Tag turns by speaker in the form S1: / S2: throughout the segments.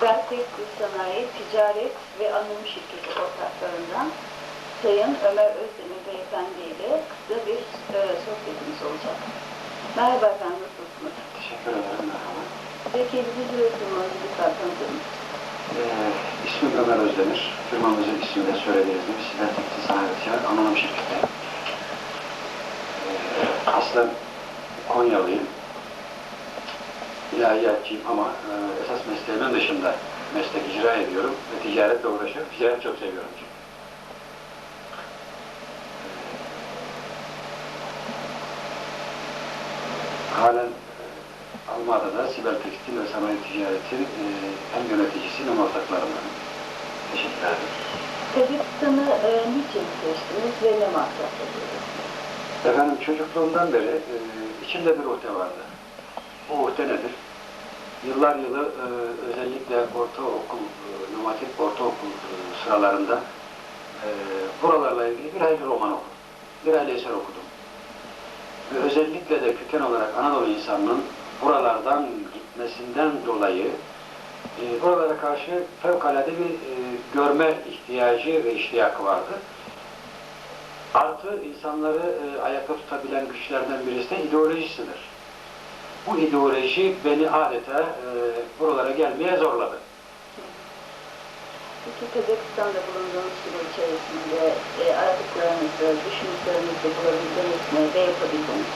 S1: Tekstil Sanayi Ticaret ve Anonim Şirketi ortaklarından Sayın Ömer Özdemir Beyefendi ile kısa bir e, sohbetimiz olacak. Merhaba efendim, nasılsınız?
S2: Teşekkür ederim. Merhaba.
S1: Peki bizi sunmanızı lütfen tanıtır mısınız?
S2: Ee, ismim Ömer Özdemir. Firmamızın ismini de söylediğiniz gibi Siber Tekstil Sanayi Anonim Şirketi. Ee, aslen Konyalıyım. İlahiyatçıyım ama e, esas mesleğimin dışında meslek icra ediyorum ve ticaretle uğraşıyorum. Ticaret çok seviyorum çünkü. Ee, Halen e, Almanya'da Sibel Tekstil ve Sanayi Ticaret'in e, hem yöneticisi hem ortaklarından. Teşekkür ederim.
S1: Kazakistan'ı e, niçin seçtiniz ve ne maksatla?
S2: Efendim çocukluğumdan beri e, içimde bir uhde vardı. Bu uhde nedir? Yıllar yılı e, özellikle ortaokul, e, numatik ortaokul e, sıralarında e, buralarla ilgili bir hayli roman okudum. Bir hayli eser okudum. Ve özellikle de köken olarak Anadolu insanının buralardan gitmesinden dolayı e, buralara karşı fevkalade bir e, görme ihtiyacı ve iştiyakı vardı. Artı insanları e, ayakta tutabilen güçlerden birisi de ideolojisidir. Bu ideoloji beni adeta e, buralara gelmeye zorladı.
S1: Peki Kazakistan'da bulunduğunuz süre içerisinde e, aradıklarınızı, düşündüklerinizi bulabildiniz mi ve yapabildiniz?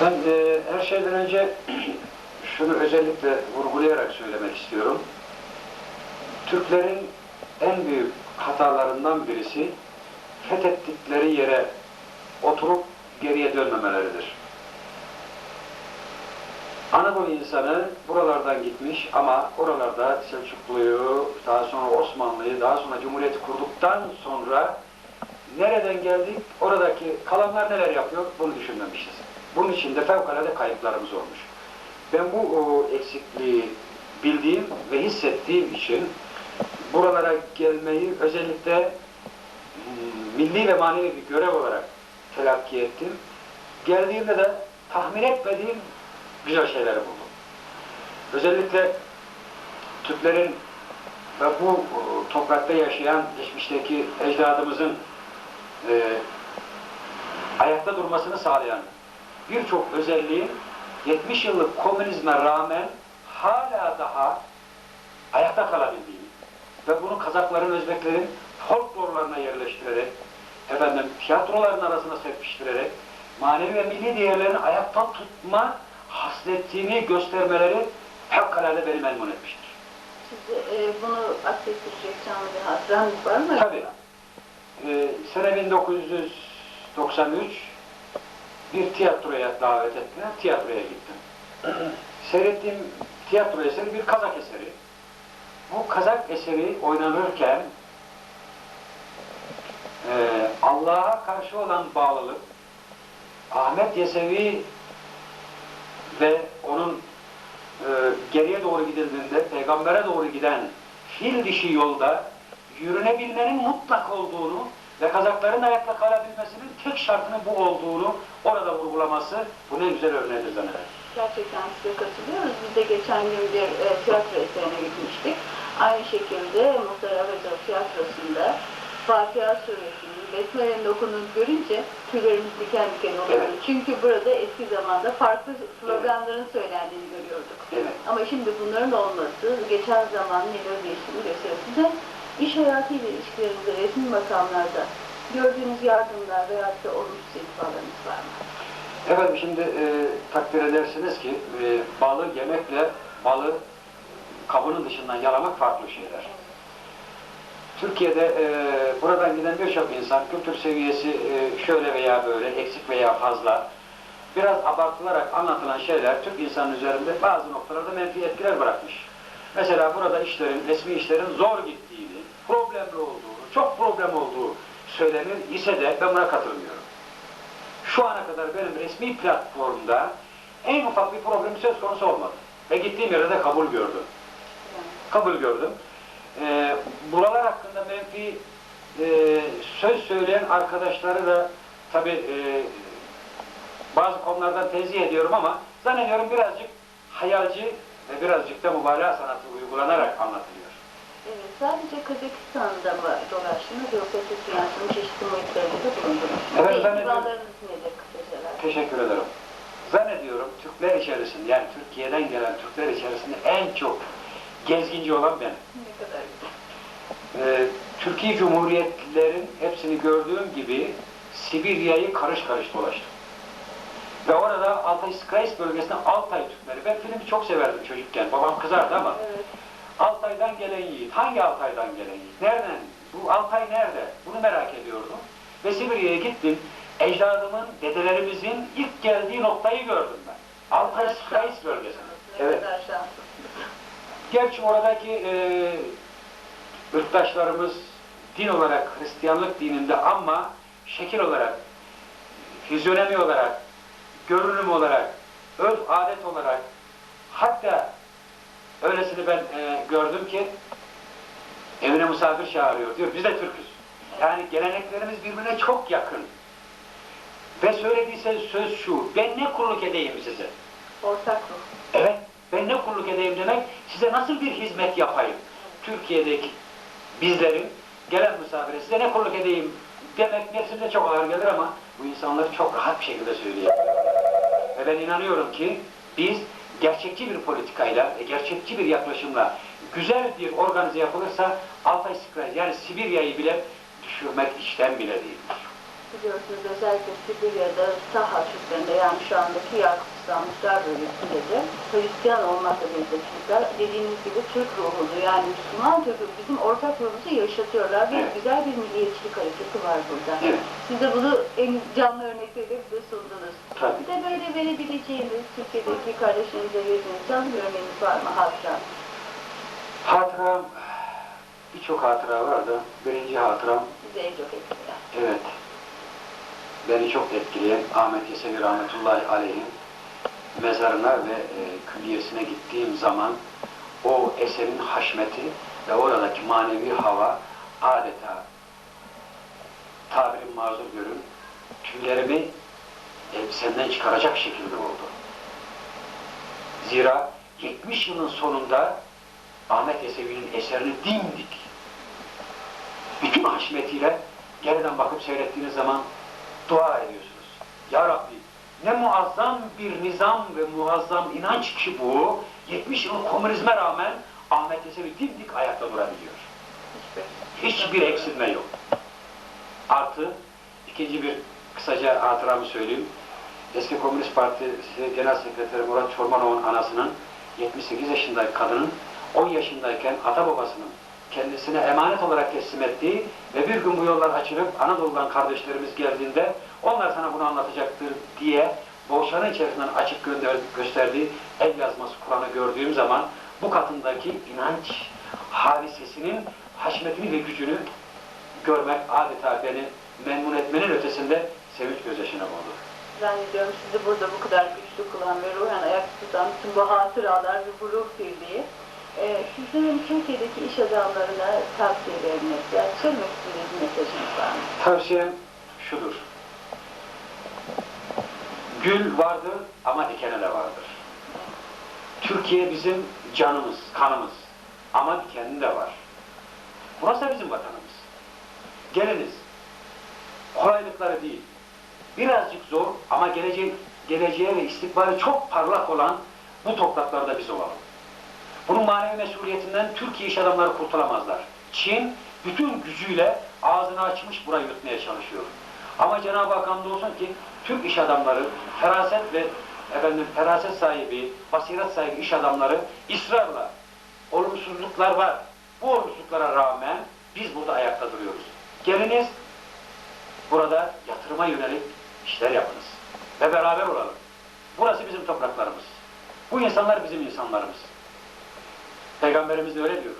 S2: Ben e, her şeyden önce şunu özellikle vurgulayarak söylemek istiyorum. Türklerin en büyük hatalarından birisi fethettikleri yere oturup geriye dönmemeleridir. Anadolu insanı buralardan gitmiş ama oralarda Selçuklu'yu, daha sonra Osmanlı'yı, daha sonra Cumhuriyeti kurduktan sonra nereden geldik, oradaki kalanlar neler yapıyor bunu düşünmemişiz. Bunun için de fevkalade kayıplarımız olmuş. Ben bu o, eksikliği bildiğim ve hissettiğim için buralara gelmeyi özellikle mm, milli ve manevi bir görev olarak telakki ettim. Geldiğimde de tahmin etmediğim güzel şeyleri buldum. Özellikle Türklerin ve bu o, toprakta yaşayan geçmişteki ecdadımızın e, ayakta durmasını sağlayan birçok özelliğin 70 yıllık komünizme rağmen hala daha ayakta kalabildiğini ve bunu Kazakların, Özbeklerin folklorlarına yerleştirerek, efendim tiyatroların arasına serpiştirerek manevi ve milli değerlerini ayakta tutma hasletini göstermeleri fevkalade beni memnun etmiştir.
S1: Siz e, bunu aksettirecek canlı bir hatıranız var mı?
S2: Tabii. Ee, sene 1993 bir tiyatroya davet ettiler. Tiyatroya gittim. Seyrettiğim tiyatro eseri bir kazak eseri. Bu kazak eseri oynanırken e, Allah'a karşı olan bağlılık Ahmet Yesevi ve onun e, geriye doğru gidildiğinde peygambere doğru giden fil dişi yolda yürünebilmenin mutlak olduğunu ve kazakların ayakta kalabilmesinin tek şartının bu olduğunu orada vurgulaması bunun en güzel örneğidir zannederim.
S1: Gerçekten size katılıyoruz. Biz de geçen gün bir e, tiyatro eserine gitmiştik. Aynı şekilde Muhtar Avaca tiyatrosunda Fatiha suresinin Besmele'nin okunduğunu görünce tüylerimiz diken diken oluyordu.
S2: Evet.
S1: Çünkü burada eski zamanda farklı sloganların söylendiğini görüyorduk.
S2: Evet.
S1: Ama şimdi bunların olması geçen zaman neler değiştiğini gösteriyor. Size iş hayatıyla ilişkilerinizde resmi makamlarda gördüğünüz yardımlar veyahut da olumsuz itibarlarınız var mı?
S2: Efendim şimdi e, takdir edersiniz ki e, balı yemekle balı kabının dışından yalamak farklı şeyler. Türkiye'de e, buradan giden birçok insan kültür seviyesi e, şöyle veya böyle eksik veya fazla biraz abartılarak anlatılan şeyler Türk insanın üzerinde bazı noktalarda menfi etkiler bırakmış. Mesela burada işlerin, resmi işlerin zor gittiğini, problemli olduğunu, çok problem olduğu söylenir ise de ben buna katılmıyorum. Şu ana kadar benim resmi platformda en ufak bir problem söz konusu olmadı. Ve gittiğim yerde de kabul gördüm. Kabul gördüm. Ee, buralar hakkında menfi e, söz söyleyen arkadaşları da tabi e, bazı konulardan tenzih ediyorum ama zannediyorum birazcık hayalci ve birazcık da mübalağa sanatı uygulanarak anlatılıyor.
S1: Evet, sadece Kazakistan'da mı dolaştınız yoksa Türk dünyasının çeşitli muhitlerinde de bulundunuz?
S2: Evet,
S1: Ve intibalarınız nedir kısaca?
S2: Teşekkür ederim. Zannediyorum Türkler içerisinde yani Türkiye'den gelen Türkler içerisinde en çok gezginci olan benim.
S1: Ne kadar güzel.
S2: Ee, Türkiye Cumhuriyetlilerin hepsini gördüğüm gibi Sibirya'yı karış karış dolaştım. Ve orada Altay Skrais bölgesinde Altay Türkleri. Ben filmi çok severdim çocukken. Babam kızardı ama
S1: Evet.
S2: Altay'dan gelen yiğit. Hangi Altay'dan gelen yiğit? Nereden? Bu Altay nerede? Bunu merak ediyordum. Ve Sibirya'ya gittim. Ecdadımın, dedelerimizin ilk geldiği noktayı gördüm ben. Altay Skrais bölgesinde.
S1: Ne
S2: Evet. Gerçi oradaki e, ırktaşlarımız din olarak Hristiyanlık dininde ama şekil olarak, fizyonomi olarak, görünüm olarak, örf adet olarak hatta öylesini ben e, gördüm ki evine misafir çağırıyor diyor. Biz de Türk'üz. Yani geleneklerimiz birbirine çok yakın. Ve söylediyse söz şu, ben ne kulluk edeyim size?
S1: Ortak ruh.
S2: Evet, ben ne kulluk edeyim demek, size nasıl bir hizmet yapayım? Türkiye'deki bizlerin gelen misafire size ne kulluk edeyim demek nefsimize çok ağır gelir ama bu insanlar çok rahat bir şekilde söyleyebiliyor. Ve ben inanıyorum ki biz gerçekçi bir politikayla ve gerçekçi bir yaklaşımla güzel bir organize yapılırsa Altay Skray yani Sibirya'yı bile düşürmek işten bile değildir.
S1: Biliyorsunuz özellikle Sibirya'da Saha Türklerinde yani şu andaki Muhtar bölgesinde de Hristiyan olmakla birlikte Türkler dediğiniz gibi Türk ruhunu yani Müslüman Türk ruhu bizim ortak ruhumuzu yaşatıyorlar ve
S2: Evet.
S1: güzel bir milliyetçilik hareketi var burada.
S2: Evet.
S1: Siz de bunu en canlı örnekleriyle bize sundunuz.
S2: Tabii.
S1: Bir de böyle verebileceğiniz Türkiye'deki kardeşlerinize verdiğiniz canlı bir örneğiniz var mı hatıra?
S2: Hatıram, birçok hatıra var da birinci hatıram
S1: Size en çok etkileyen.
S2: Evet. Beni çok etkileyen Ahmet Yesevi Rahmetullahi Aleyh'in mezarına ve e, külliyesine gittiğim zaman o eserin haşmeti ve oradaki manevi hava adeta tabirim mazur görün tüylerimi elbisemden çıkaracak şekilde oldu. Zira 70 yılın sonunda Ahmet Yesevi'nin eserini dimdik bütün haşmetiyle geriden bakıp seyrettiğiniz zaman dua ediyorsunuz. Ya Rabbi ne muazzam bir nizam ve muazzam inanç ki bu 70 yıl komünizme rağmen Ahmet Yesevi dimdik ayakta durabiliyor.
S1: Hiçbir.
S2: Eksilme yok. Artı ikinci bir kısaca hatıramı söyleyeyim. Eski Komünist Partisi Genel Sekreteri Murat Çormanov'un anasının 78 yaşındaki kadının 10 yaşındayken ata babasının kendisine emanet olarak teslim ettiği ve bir gün bu yollar açılıp Anadolu'dan kardeşlerimiz geldiğinde onlar sana bunu anlatacaktır diye boğuşanın içerisinden açıp gönder, gösterdiği el yazması Kur'an'ı gördüğüm zaman bu katındaki inanç hadisesinin haşmetini ve gücünü görmek adeta beni memnun etmenin ötesinde sevinç gözyaşına oldu.
S1: Zannediyorum sizi burada bu kadar güçlü kılan ve ruhen ayakta tutan bütün bu hatıralar ve bu birliği e, sizlerin Türkiye'deki iş adamlarına tavsiyeleriniz, yani söylemek istediğiniz mesajınız var mı?
S2: Tavsiyem şudur. Gül vardır ama dikene de vardır. Türkiye bizim canımız, kanımız ama dikeni de var. Burası da bizim vatanımız. Geliniz. Kolaylıkları değil. Birazcık zor ama geleceğe, geleceğe ve istikbali çok parlak olan bu topraklarda biz olalım. Bunun manevi mesuliyetinden Türkiye iş adamları kurtulamazlar. Çin bütün gücüyle ağzını açmış burayı yutmaya çalışıyor. Ama Cenab-ı Hak hamdolsun ki Türk iş adamları, feraset ve efendim feraset sahibi, basiret sahibi iş adamları ısrarla olumsuzluklar var. Bu olumsuzluklara rağmen biz burada ayakta duruyoruz. Geliniz burada yatırıma yönelik işler yapınız. Ve beraber olalım. Burası bizim topraklarımız. Bu insanlar bizim insanlarımız. Peygamberimiz de öyle diyor.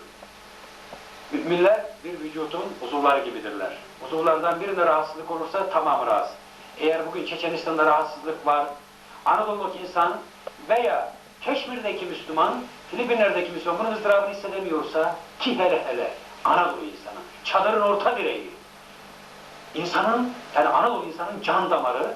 S2: Müminler bir vücudun uzuvları gibidirler. Uzuvlardan birinde rahatsızlık olursa tamamı rahatsız. Eğer bugün Çeçenistan'da rahatsızlık var, Anadolu'daki insan veya Keşmir'deki Müslüman, Filipinler'deki Müslüman bunun ızdırabını hissedemiyorsa ki hele hele Anadolu insanı, çadırın orta direği, insanın, yani Anadolu insanın can damarı,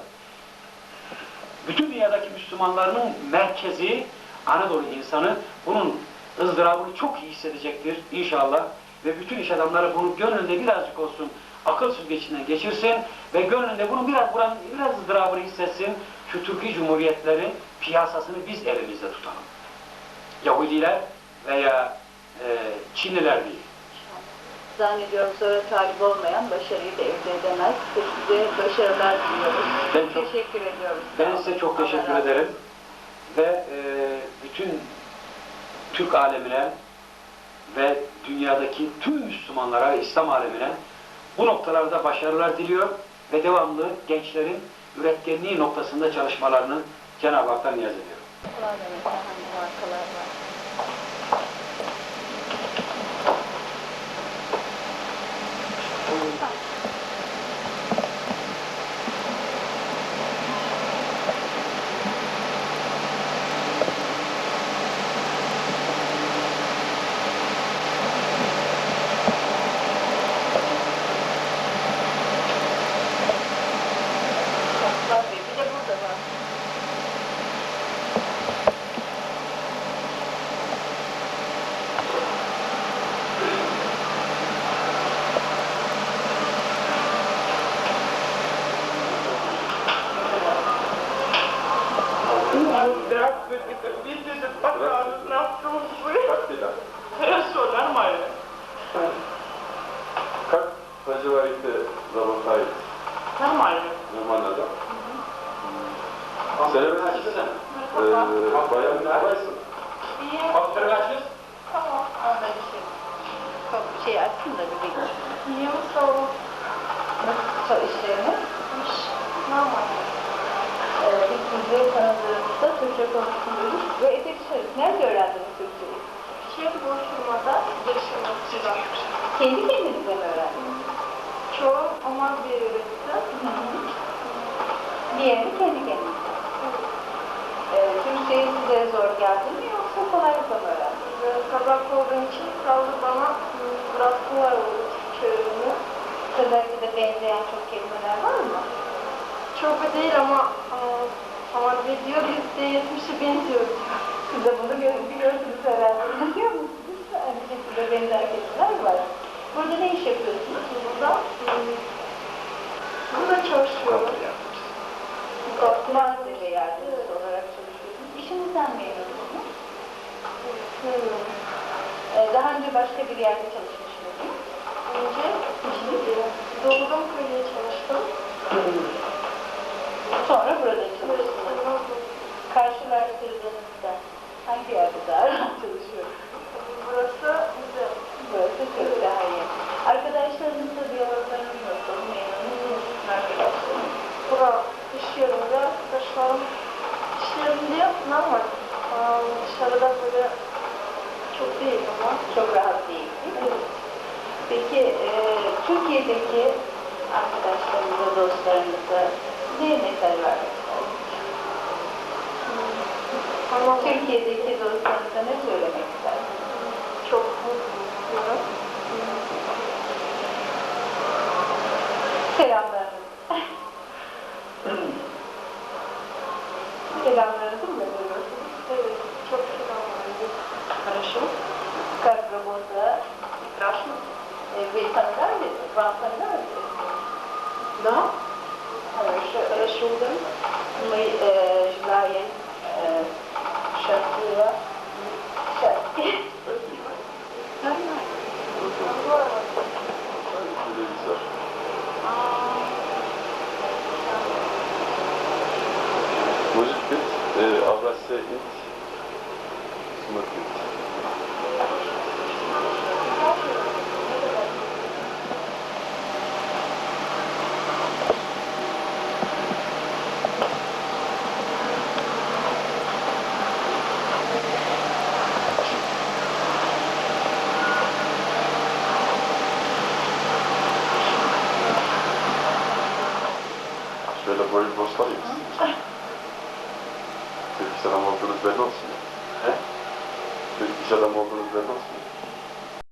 S2: bütün dünyadaki Müslümanların merkezi Anadolu insanı bunun ızdırabını çok iyi hissedecektir inşallah. Ve bütün iş adamları bunu gönlünde birazcık olsun akıl süzgecinden geçirsin ve gönlünde bunun biraz buranın biraz ızdırabını hissetsin. Şu Türkiye Cumhuriyetlerin piyasasını biz elimizde tutalım. Yahudiler veya e, Çinliler değil.
S1: Zannediyorum sonra talip olmayan başarıyı da elde edemez. Size başarılar diliyoruz.
S2: Ben çok-
S1: teşekkür ediyoruz.
S2: Ben size çok teşekkür ederim. Ve e, bütün Türk alemine ve dünyadaki tüm Müslümanlara, İslam alemine bu noktalarda başarılar diliyor ve devamlı gençlerin üretkenliği noktasında çalışmalarını Cenab-ı Hak'tan niyaz ediyorum.
S3: Как проживаете Заводхай?
S4: Нормально.
S3: Нормально, да? Selam. Ee, bayan Baysın.
S4: İyi.
S2: Faktörü kaçız?
S4: Tamam.
S1: Onda bir şey. Çok bir şey açsın da bir bekle.
S4: İyiyim, sağ ol.
S1: Nasıl işleriniz?
S4: İş. Normal.
S1: Ee, biz sizi tanıdığımızda Türkçe konuşmuyoruz ve epey dışarı. Nerede öğrendiniz Türkçeyi?
S4: Şey bu firmada yaşamakçıda.
S1: Kendi kendinize mi öğrendiniz?
S4: Çoğu ama bir üretti.
S1: Diğerini kendi kendinize. Ee, Türkçeyi size zor geldi mi yoksa kolaylıkla mı öğrendiniz?
S4: Ve Kazak olduğum için kaldı bana biraz kolay oldu Türkçe öğrenimi.
S1: Kazakça'da benzeyen çok kelimeler var mı?
S4: Çok değil ama ama diyor yüzde yetmişe benziyor diyor.
S1: Siz de bunu gö- biliyorsunuz herhalde. Biliyor musunuz? Aynı şekilde benzer kelimeler var. Burada ne iş yapıyorsunuz?
S4: Burada hmm, burada çalışıyorum.
S1: Mağaza yardımcısı olarak çalışıyorsunuz. İşinizden memnunsunuz.
S4: Memnunum.
S1: Ee, daha önce başka bir yerde çalışmış mıydınız?
S4: Önce doğdum köyde çalıştım.
S1: Sonra burada çalıştınız. Karşılaştırdığınızda hangi yerde daha rahat çalışıyorsunuz?
S4: Burası güzel.
S1: Burası çok daha iyi. Arkadaşlarınızla diyaloglarınız nasıl? Memnun musunuz arkadaşlarınız?
S4: Bura iş yerinde arkadaşlarım iş yerinde normal. Aa, Dışarıda böyle çok değil ama.
S1: Çok rahat değil, değil mi? Peki e, Türkiye'deki arkadaşlarınıza, dostlarınıza ne mesaj vermek istersiniz?
S4: Ama
S1: Türkiye'deki dostlarınıza ne söylemek istersiniz? Э, Вы понравились? Вам понравилось?
S4: Да?
S1: Хорошо. Хорошо, да? Мы э, желаем э, счастливо. Счастья. Нормально.
S3: Телевизор. Может быть, э, Avrasya Int